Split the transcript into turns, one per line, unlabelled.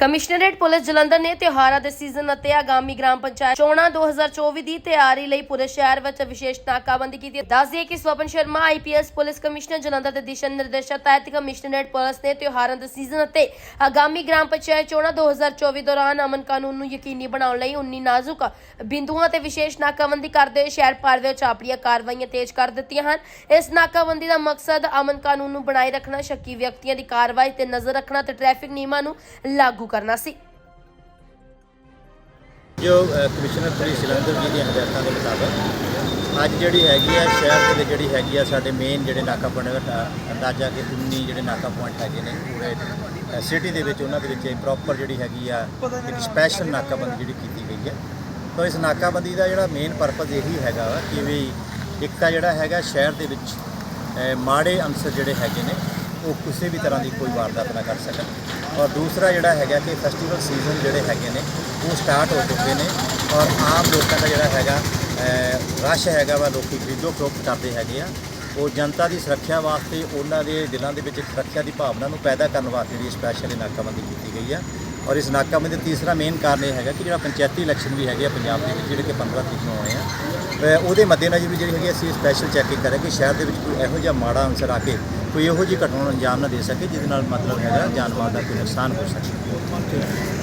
Commissionerate police Jalandhar ਨੇ ਤਿਉਹਾਰਾਂ ਦੇ ਸੀਜ਼ਨ ਅਤੇ ਆਗਾਮੀ ਗ੍ਰਾਮ ਪੰਚਾਇਤ ਚੋਣਾਂ 2024 ਦੀ ਤਿਆਰੀ ਲਈ ਪੂਰੇ ਸ਼ਹਿਰ ਵਿੱਚ ਵਿਸ਼ੇਸ਼ ਨਾਕਾਬੰਦੀ ਕੀਤੀ ਹੈ। ਦੱਸ ਦਈਏ ਕਿ Swapan Sharma IPS police commissioner Jalandhar ਦੇ ਦਿਸ਼ਾ ਨਿਰਦੇਸ਼ਾਂ ਤਹਿਤ ਕਮਿਸ਼ਨਰੇਟ ਪੁਲਿਸ ਨੇ ਤਿਉਹਾਰਾਂ ਦੇ ਸੀਜ਼ਨ ਅਤੇ ਆਗਾਮੀ ਗ੍ਰਾਮ ਪੰਚਾਇਤ ਚੋਣਾਂ 2024 ਦੌਰਾਨ ਅਮਨ ਕਾਨੂੰਨ ਨੂੰ ਯਕੀਨੀ ਬਣਾਉਣ ਲਈ 19 ਨਾਜ਼ੁਕ ਬਿੰਦੂਆਂ ਤੇ ਵਿਸ਼ੇਸ਼ ਨਾਕਾਬੰਦੀ ਕਰਦੇ ਸ਼ਹਿਰ ਭਰ ਵਿੱਚ ਆਪਣੀਆਂ ਕਾਰਵਾਈਆਂ ਤੇਜ਼ ਕਰ ਦਿੱਤੀਆਂ ਹਨ। ਇਸ ਨਾਕਾਬੰਦੀ ਦਾ ਮਕਸਦ ਅਮਨ ਕਾਨੂੰਨ ਨੂੰ ਬਣਾਈ ਰੱਖਣਾ, ਸ਼ੱਕੀ ਵਿਅਕਤੀਆਂ ਦੀ ਕਾਰਵਾਈ ਤੇ ਨਜ਼ਰ ਰੱਖਣਾ ਤੇ ਟ੍ਰੈਫਿਕ ਨਿਯਮਾਂ ਨੂੰ ਲਾਗੂ ਕਰਨਾ ਸੀ।
ਜੋ ਕਮਿਸ਼ਨਰ ਪੁਲਿਸ ਜਲੰਧਰ ਜੀ ਦੀਆਂ ਹਦਾਇਤਾਂ ਦੇ ਮੁਤਾਬਕ, ਅੱਜ ਜਿਹੜੀ ਹੈਗੀ ਆ, ਸ਼ਹਿਰ ਦੇ ਵਿੱਚ ਜਿਹੜੀ ਹੈਗੀ ਆ, ਸਾਡੇ ਮੇਨ ਜਿਹੜੇ ਨਾਕਾ ਪੁਆਇੰਟ ਅੰਦਾਜ਼ਾ ਕਿ 19 ਜਿਹੜੇ ਨਾਕਾ ਪੁਆਇੰਟ ਹੈਗੇ ਨੇ, ਪੂਰੇ ਸਿਟੀ ਦੇ ਵਿੱਚ ਉਹਨਾਂ ਦੇ ਵਿੱਚ ਪ੍ਰੋਪਰ ਜਿਹੜੀ ਹੈਗੀ ਆ, ਇੱਕ ਸਪੈਸ਼ਲ ਨਾਕਾਬੰਦੀ ਜਿਹੜੀ ਕੀਤੀ ਗਈ ਹੈ। ਤਾਂ ਇਸ ਨਾਕਾਬੰਦੀ ਦਾ ਜਿਹੜਾ ਮੇਨ ਪਰਪਸ ਇਹੀ ਹੈਗਾ ਵਾ ਕਿ ਵੀ ਇੱਕ ਤਾਂ ਜਿਹੜਾ ਹੈਗਾ, ਸ਼ਹਿਰ ਦੇ ਵਿੱਚ ਮਾੜੇ ਅੰਸਰ ਜਿਹੜੇ ਹੈਗੇ ਨੇ, ਉਹ ਕਿਸੇ ਵੀ ਤਰ੍ਹਾਂ ਦੀ ਕੋਈ ਵਾਰਦਾਤ ਨਾ ਕਰ ਸਕਣ। ਔਰ ਦੂਸਰਾ ਜਿਹੜਾ ਹੈਗਾ ਕਿ ਫੈਸਟੀਵਲ ਸੀਜ਼ਨ ਜਿਹੜੇ ਹੈਗੇ ਨੇ, ਉਹ ਸਟਾਰਟ ਹੋ ਚੁੱਕੇ ਨੇ ਔਰ ਆਮ ਲੋਕਾਂ ਦਾ ਜਿਹੜਾ ਹੈਗਾ ਰਸ਼ ਹੈਗਾ ਵਾ, ਲੋਕੀ ਖਰੀਦੋ ਫਰੋਖਤ ਕਰਦੇ ਹੈਗੇ ਆ। ਉਹ ਜਨਤਾ ਦੀ ਸੁਰੱਖਿਆ ਵਾਸਤੇ ਉਹਨਾਂ ਦੇ ਦਿਲਾਂ ਦੇ ਵਿੱਚ ਸੁਰੱਖਿਆ ਦੀ ਭਾਵਨਾ ਨੂੰ ਪੈਦਾ ਕਰਨ ਵਾਸਤੇ ਵੀ ਸਪੈਸ਼ਲ ਨਾਕਾਬੰਦੀ ਕੀਤੀ ਗਈ ਆ। ਔਰ ਇਸ ਨਾਕਾਬੰਦੀ ਦਾ ਤੀਸਰਾ ਮੇਨ ਕਾਰਨ ਇਹ ਹੈਗਾ ਕਿ ਜਿਹੜਾ ਪੰਚਾਇਤੀ ਇਲੈਕਸ਼ਨ ਵੀ ਹੈਗੇ ਆ ਪੰਜਾਬ ਦੇ ਵਿੱਚ ਜਿਹੜੇ ਕਿ 15 ਤਰੀਕ ਨੂੰ ਆਉਣੇ ਆ ਅ, ਉਹਦੇ ਮੱਦੇਨਜ਼ਰ ਵੀ ਜਿਹੜੀ ਹੈਗੀ ਅਸੀਂ ਸਪੈਸ਼ਲ ਚੈਕਿੰਗ ਕਰਾਂਗੇ ਕਿ ਸ਼ਹਿਰ ਦੇ ਵਿੱਚ ਕੋਈ ਇਹੋ ਜਿਹਾ ਮਾੜਾ ਅੰਸਰ ਆ ਕੇ ਕੋਈ ਇਹੋ ਜਿਹੀ ਘਟਨਾ ਨੂੰ ਅੰਜਾਮ ਨਾ ਦੇ ਸਕੇ ਜਿਹਦੇ ਨਾਲ ਮਤਲਬ ਹੈਗਾ ਜਾਨ ਦਾ ਕੋਈ ਨੁਕਸਾਨ ਹੋ ਸਕੇ।